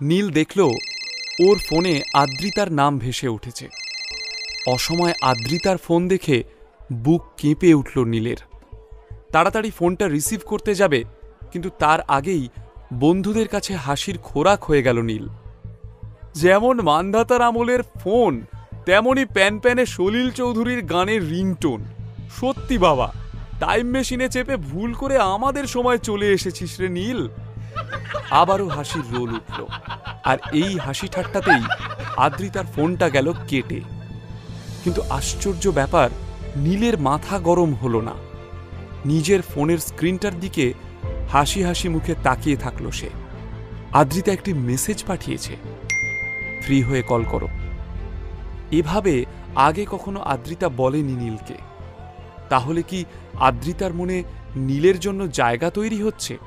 নীল দেখল, ওর ফোনে আদ্রিতার নাম ভেসে উঠেছে। অসময় আদ্রিতার ফোন দেখে বুক কেঁপে উঠল নীলের। তাড়াতাড়ি ফোনটা রিসিভ করতে যাবে, কিন্তু তার আগেই বন্ধুদের কাছে হাসির খোরাক হয়ে গেল নীল। যেমন মান্ধাতার আমলের ফোন তেমনই প্যান প্যানে সলিল চৌধুরীর গানের রিংটোন। সত্যি বাবা, টাইম মেশিনে চেপে ভুল করে আমাদের সময় চলে এসেছিস রে নীল। আবারও হাসির রোল উঠল। আর এই হাসি ঠাট্টাতেই আদ্রিতার ফোনটা গেল কেটে। কিন্তু আশ্চর্য ব্যাপার, নীলের মাথা গরম হলো না। নিজের ফোনের স্ক্রিনটার দিকে হাসি হাসি মুখে তাকিয়ে থাকল সে। আদ্রিতা একটি মেসেজ পাঠিয়েছে। ফ্রি হয়ে কল করো। এভাবে আগে কখনো আদ্রিতা বলেনি নীলকে। তাহলে কি আদ্রিতার মনে নীলের জন্য জায়গা তৈরি হচ্ছে?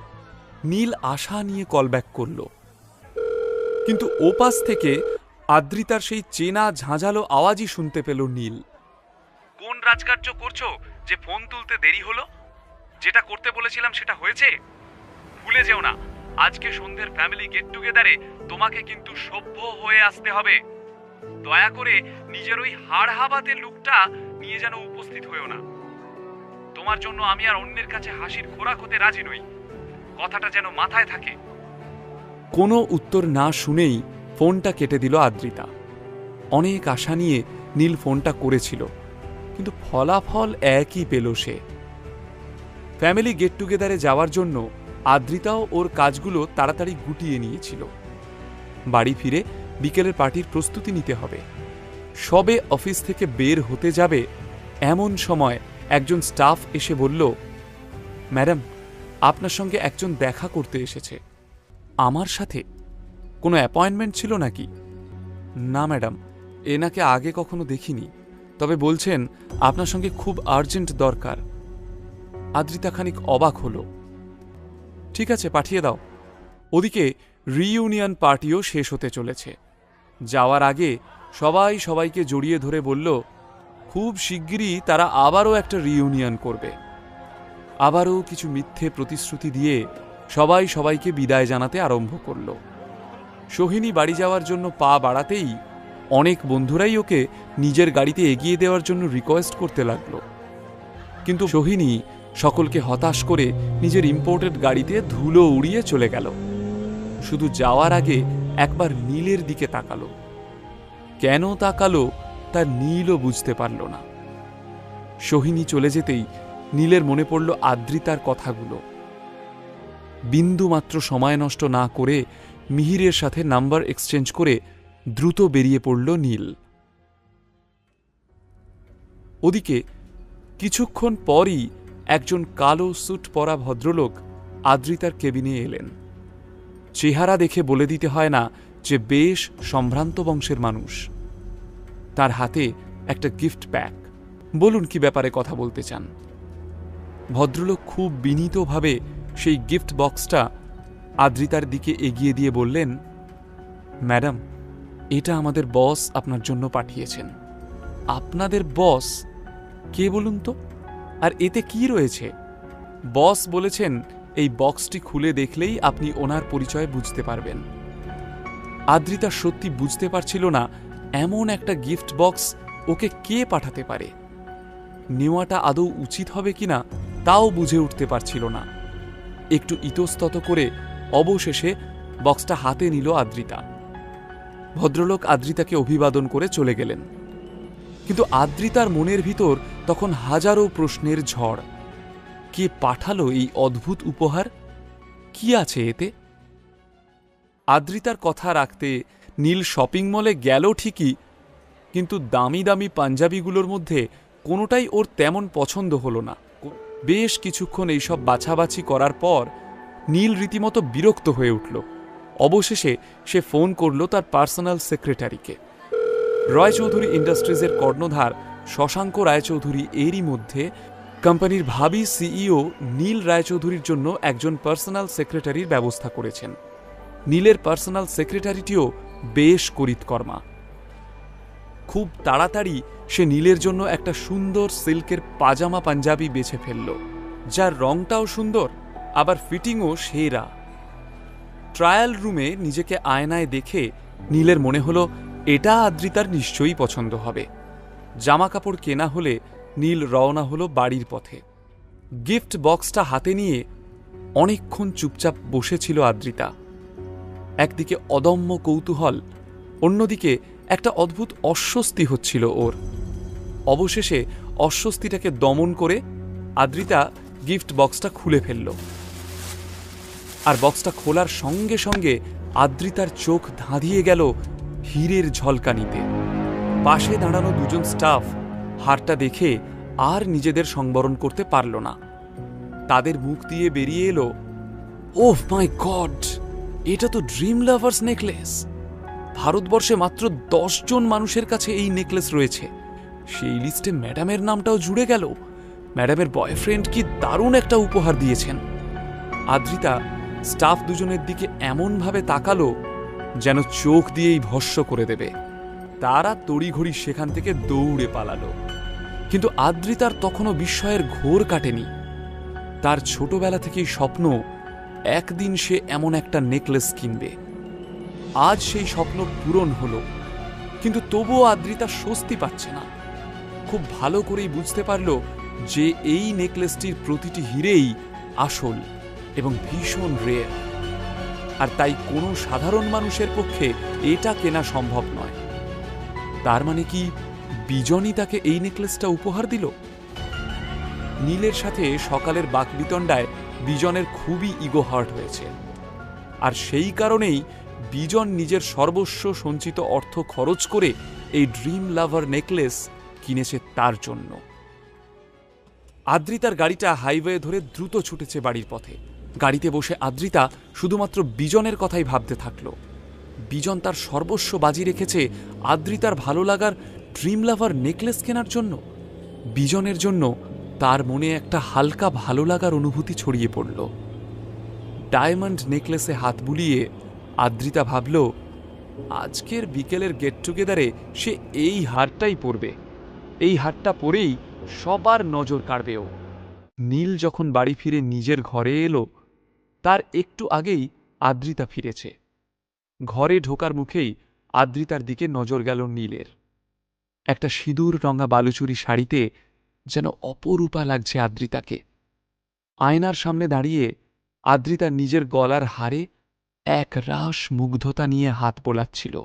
নীল আশা নিয়ে কলব্যাক করল। কিন্তু ওপাশ থেকে আদ্রিতার সেই চেনা ঝাঁঝালো আওয়াজই শুনতে পেল নীল। কোন রাজকার্য করছ যে ফোন তুলতে দেরি হলো? যেটা করতে বলেছিলাম সেটা হয়েছে? ভুলে যেও না, আজকে সন্ধ্যের ফ্যামিলি গেট টুগেদারে তোমাকে কিন্তু সভ্য হয়ে আসতে হবে। দয়া করে নিজের ওই হাড় হাবাতে লুকটা নিয়ে যেন উপস্থিত হয়েও না। তোমার জন্য আমি আর অন্যের কাছে হাসির খোরাক হতে রাজি নই। কথাটা যেন মাথায় থাকে। কোনো উত্তর না শুনেই ফোনটা কেটে দিল আদ্রিতা। অনেক আশা নিয়ে নীল ফোনটা করেছিল, কিন্তু ফলাফল একই পেল সে। ফ্যামিলি গেট টুগেদারে যাওয়ার জন্য আদ্রিতাও ওর কাজগুলো তাড়াতাড়ি গুটিয়ে নিয়েছিল। বাড়ি ফিরে বিকেলের পার্টির প্রস্তুতি নিতে হবে। সবে অফিস থেকে বের হতে যাবে এমন সময় একজন স্টাফ এসে বলল, ম্যাডাম আপনার সঙ্গে একজন দেখা করতে এসেছে। আমার সাথে? কোনো অ্যাপয়েন্টমেন্ট ছিল নাকি? না, ম্যাডাম এনাকে আগে কখনো দেখিনি। তবে বলছেন, আপনার সঙ্গে খুব আর্জেন্ট দরকার। আদ্রিতা খানিক অবাক হলো। ঠিক আছে, পাঠিয়ে দাও। ওদিকে রিইউনিয়ন পার্টিও শেষ হতে চলেছে। যাওয়ার আগে সবাই সবাইকে জড়িয়ে ধরে বলল, খুব শিগগিরই তারা আবারও একটা রিইউনিয়ন করবে। আবারও কিছু মিথ্যে প্রতিশ্রুতি দিয়ে সবাই সবাইকে বিদায় জানাতে আরম্ভ করল। সোহিনী বাড়ি যাওয়ার জন্য পা বাড়াতেই অনেক বন্ধুরাই ওকে নিজের গাড়িতে এগিয়ে দেওয়ার জন্য রিকোয়েস্ট করতে লাগল। কিন্তু সোহিনী সকলকে হতাশ করে নিজের ইম্পোর্টেড গাড়িতে ধুলো উড়িয়ে চলে গেল। শুধু যাওয়ার আগে একবার নীলের দিকে তাকালো। কেন তাকালো তা নীলও বুঝতে পারল না। সোহিনী চলে যেতেই নীলের মনে পড়ল আদ্রিতার কথাগুলো। বিন্দু মাত্র সময় নষ্ট না করে মিহিরের সাথে নাম্বার এক্সচেঞ্জ করে দ্রুত বেরিয়ে পড়ল নীল। ওদিকে কিছুক্ষণ পরই একজন কালো স্যুট পরা ভদ্রলোক আদ্রিতার কেবিনে এলেন। চেহারা দেখে বলে দিতে হয় না যে বেশ সম্ভ্রান্ত বংশের মানুষ। তার হাতে একটা গিফট প্যাক। বলুন কি ব্যাপারে কথা বলতে চান? ভদ্রলোক খুব বিনীতভাবে সেই গিফট বক্সটা আদ্রিতার দিকে এগিয়ে দিয়ে বললেন, ম্যাডাম, এটা আমাদের বস আপনার জন্য পাঠিয়েছেন। আপনাদের বস কে বলুন তো? আর এতে কি রয়েছে? বস বলেছেন, এই বক্সটি খুলে দেখলেই আপনি ওনার পরিচয় বুঝতে পারবেন। আদ্রিতা সত্যি বুঝতে পারছিল না এমন একটা গিফট বক্স ওকে কে পাঠাতে পারে। নেওয়াটা আদৌ উচিত হবে কিনা তাও বুঝে উঠতে পারছিল না। একটু ইতস্তত করে অবশেষে বক্সটা হাতে নিল আদ্রিতা। ভদ্রলোক আদ্রিতাকে অভিবাদন করে চলে গেলেন। কিন্তু আদ্রিতার মনের ভিতর তখন হাজারো প্রশ্নের ঝড়। কে পাঠালো এই অদ্ভুত উপহার? কি আছে এতে? আদ্রিতার কথা রাখতে নীল শপিং মলে গেল ঠিকই, কিন্তু দামি দামি পাঞ্জাবিগুলোর মধ্যে কোনোটাই ওর তেমন পছন্দ হলো না। বেশ কিছুক্ষণ এইসব বাছাবাছি করার পর নীল রীতিমতো বিরক্ত হয়ে উঠল। অবশেষে সে ফোন করল তার পার্সোনাল সেক্রেটারিকে। রয়চৌধুরী ইন্ডাস্ট্রিজের কর্ণধার শশাঙ্ক রায়চৌধুরী এরই মধ্যে কোম্পানির ভাবি সিইও নীল রায়চৌধুরীর জন্য একজন পার্সোনাল সেক্রেটারির ব্যবস্থা করেছেন। নীলের পার্সোনাল সেক্রেটারিটিও বেশ করিতকর্মা। খুব তাড়াতাড়ি সে নীলের জন্য একটা সুন্দর সিল্কের পাজামা পাঞ্জাবি বেছে ফেলল। যার রংটাও সুন্দর, আবার ফিটিংও সেরা। ট্রায়াল রুমে নিজেকে আয়নায় দেখে নীলের মনে হলো, এটা আদ্রিতার নিশ্চয়ই পছন্দ হবে। জামা কাপড় কেনা হলে নীল রওনা হলো বাড়ির পথে। গিফট বক্সটা হাতে নিয়ে অনেকক্ষণ চুপচাপ বসেছিল আদ্রিতা। একদিকে অদম্য কৌতূহল, অন্যদিকে একটা অদ্ভুত অস্বস্তি হচ্ছিল ওর। অবশেষে অস্বস্তিটাকে দমন করে আদ্রিতা গিফট বক্সটা খুলে ফেলল। আর বক্সটা খোলার সঙ্গে সঙ্গে আদ্রিতার চোখ ধাঁধিয়ে গেল হীরের ঝলকানিতে। পাশে দাঁড়ানো দুজন স্টাফ হারটা দেখে আর নিজেদের সংবরণ করতে পারল না। তাদের মুখ দিয়ে বেরিয়ে এলো, ওহ মাই গড, এটা তো ড্রিম লাভার্স নেকলেস। ভারতবর্ষে মাত্র দশ জন মানুষের কাছে এই নেকলেস রয়েছে। সেই লিস্টে ম্যাডামের নামটাও জুড়ে গেল। ম্যাডামের বয়ফ্রেন্ড কি দারুণ একটা উপহার দিয়েছেন। আদ্রিতা স্টাফ দুজনের দিকে এমনভাবে তাকালো যেন চোখ দিয়েই ভস্য করে দেবে। তারা তড়িঘড়ি সেখান থেকে দৌড়ে পালালো। কিন্তু আদ্রিতার তখনও বিস্ময়ের ঘোর কাটেনি। তার ছোটবেলা থেকেই স্বপ্ন, একদিন সে এমন একটা নেকলেস কিনবে। আজ সেই স্বপ্ন পূরণ হলো, কিন্তু তবুও আদ্রিতা স্বস্তি পাচ্ছে না। খুব ভালো করেই বুঝতে পারল যে এই নেকলেসটির প্রতিটি হিরেই আসল এবং ভীষণ রেয়ার আর তাই কোনো সাধারণ মানুষের পক্ষে এটা কেনা সম্ভব নয়। তার মানে কি বিজনই তাকে এই নেকলেসটা উপহার দিল? নীলের সাথে সকালের বাকবিতণ্ডায় বিজনের খুবই ইগো হার্ট হয়েছে। আর সেই কারণেই বিজন নিজের সর্বস্ব সঞ্চিত অর্থ খরচ করে এই ড্রিম লাভার নেকলেস কিনেছে তার জন্য। আদ্রিতার গাড়িটা হাইওয়ে ধরে দ্রুত ছুটেছে বাড়ির পথে। গাড়িতে বসে আদ্রিতা শুধুমাত্র বিজনের কথাই ভাবতে থাকল। বিজন তার সর্বস্ব বাজি রেখেছে আদ্রিতার ভালো লাগার ড্রিম লাভার নেকলেস কেনার জন্য। বিজনের জন্য তার মনে একটা হালকা ভালো লাগার অনুভূতি ছড়িয়ে পড়ল। ডায়মন্ড নেকলেসে হাত বুলিয়ে আদ্রিতা ভাবল, আজকের বিকেলের গেট টুগেদারে সে এই হারটাই পরবে। এই হারটা পরেই সবার নজর কাড়বে ও। নীল যখন বাড়ি ফিরে নিজের ঘরে এলো, তার একটু আগেই আদ্রিতা ফিরেছে। ঘরে ঢোকার মুখেই আদ্রিতার দিকে নজর গেল নীলের। একটা সিঁদুর রঙা বালুচুরি শাড়িতে যেন অপরূপা লাগছে আদ্রিতাকে। আয়নার সামনে দাঁড়িয়ে আদ্রিতা নিজের গলার হারে এক রাস মুগ্ধতা নিয়ে হাত বোলাচ্ছিল।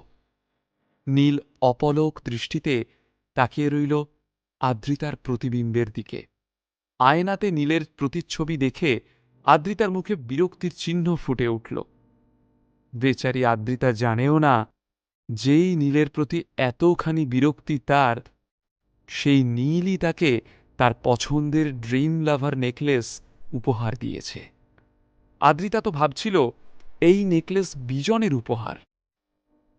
নীল অপলক দৃষ্টিতে তাকিয়ে রইল আদ্রিতার প্রতিবিম্বের দিকে। আয়নাতে নীলের প্রতিচ্ছবি দেখে আদ্রিতার মুখে বিরক্তির চিহ্ন ফুটে উঠল। বেচারি আদ্রিতা জানেও না যেই নীলের প্রতি এতখানি বিরক্তি তার, সেই নীলই তাকে তার পছন্দের ড্রিম লাভার নেকলেস উপহার দিয়েছে। আদ্রিতা তো ভাবছিল, এই নেকলেস বিজনের উপহার।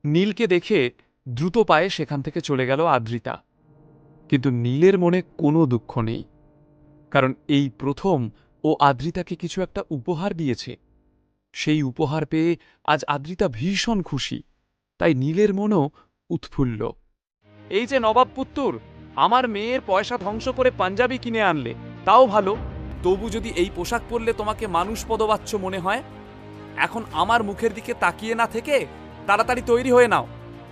নীলকে দেখে দ্রুত পায়ে সেখান থেকে চলে গেল আদ্রিতা। কিন্তু নীলের মনে কোনো দুঃখ নেই। কারণ এই প্রথম ও আদ্রিতাকে কিছু একটা উপহার দিয়েছে। সেই উপহার পেয়ে আজ আদ্রিতা ভীষণ খুশি। তাই নীলের মনও উৎফুল্ল। এই যে নবাব পুত্তুর, আমার মেয়ের পয়সা ধ্বংস করে পাঞ্জাবি কিনে আনলে, তাও ভালো। তবু যদি এই পোশাক পরলে তোমাকে মানুষ পদবাচ্য মনে হয়? এখন আমার মুখের দিকে তাকিয়ে না থেকে তাড়াতাড়ি তৈরি হয়ে নাও।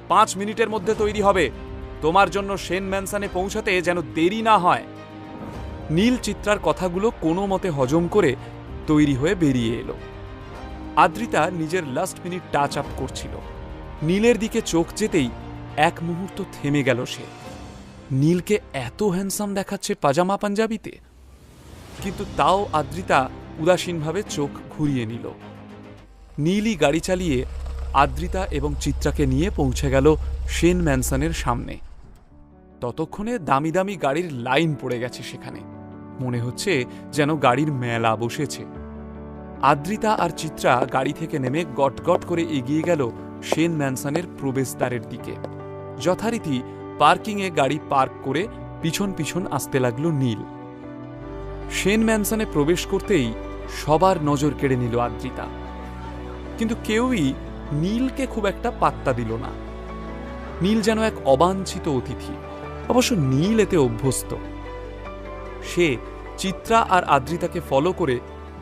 পাঁচ মিনিটের মধ্যে তৈরি হবে। তোমার জন্য সেন ম্যানসানে পৌঁছাতে যেন দেরি না হয়। নীল চিত্রার কথাগুলো কোনো মতে হজম করে তৈরি হয়ে বেরিয়ে এলো। আদ্রিতা নিজের লাস্ট মিনিট টাচ আপ করছিল। নীলের দিকে চোখ যেতেই এক মুহূর্ত থেমে গেল সে। নীলকে এত হ্যান্ডসাম দেখাচ্ছে পাজামা পাঞ্জাবিতে? কিন্তু তাও আদ্রিতা উদাসীনভাবে চোখ ঘুরিয়ে নিল। নীলই গাড়ি চালিয়ে আদ্রিতা এবং চিত্রাকে নিয়ে পৌঁছে গেল সেন ম্যানসনের সামনে। ততক্ষণে দামি দামি গাড়ির লাইন পড়ে গেছে সেখানে। মনে হচ্ছে যেন গাড়ির মেলা বসেছে। আদ্রিতা আর চিত্রা গাড়ি থেকে নেমে গটগট করে এগিয়ে গেল সেন ম্যানসনের প্রবেশদ্বারের দিকে। যথারীতি পার্কিংয়ে গাড়ি পার্ক করে পিছন পিছন আসতে লাগল নীল। সেন ম্যানসনে প্রবেশ করতেই সবার নজর কেড়ে নিল আদ্রিতা। কিন্তু কেউই নীলকে খুব একটা পাত্তা দিল না। নীল যেন এক অবাঞ্ছিত অতিথি। অবশ্য নীল এতে অভ্যস্ত। সে চিত্রা আর আদ্রিতাকে ফলো করে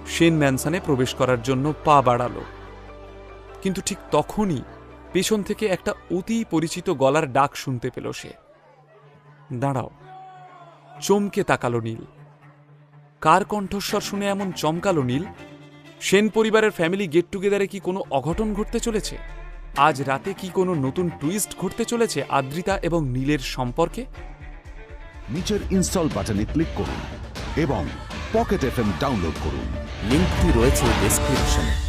সেন ম্যানসানে প্রবেশ করার জন্য পা বাড়াল। কিন্তু ঠিক তখনই পেছন থেকে একটা অতি পরিচিত গলার ডাক শুনতে পেল সে। দাঁড়াও। চমকে তাকালো নীল। কার কণ্ঠস্বর শুনে এমন চমকালো নীল? সেন পরিবারের ফ্যামিলি গেট টুগেদারে কি কোনো অঘটন ঘটতে চলেছে? আজ রাতে কি কোনো নতুন টুইস্ট ঘটতে চলেছে আদ্রিতা এবং নীলের সম্পর্কে? নিচের ইনস্টল বাটনে ক্লিক করুন এবং পকেট এফএম ডাউনলোড করুন। লিঙ্কটি রয়েছে ডেসক্রিপশনে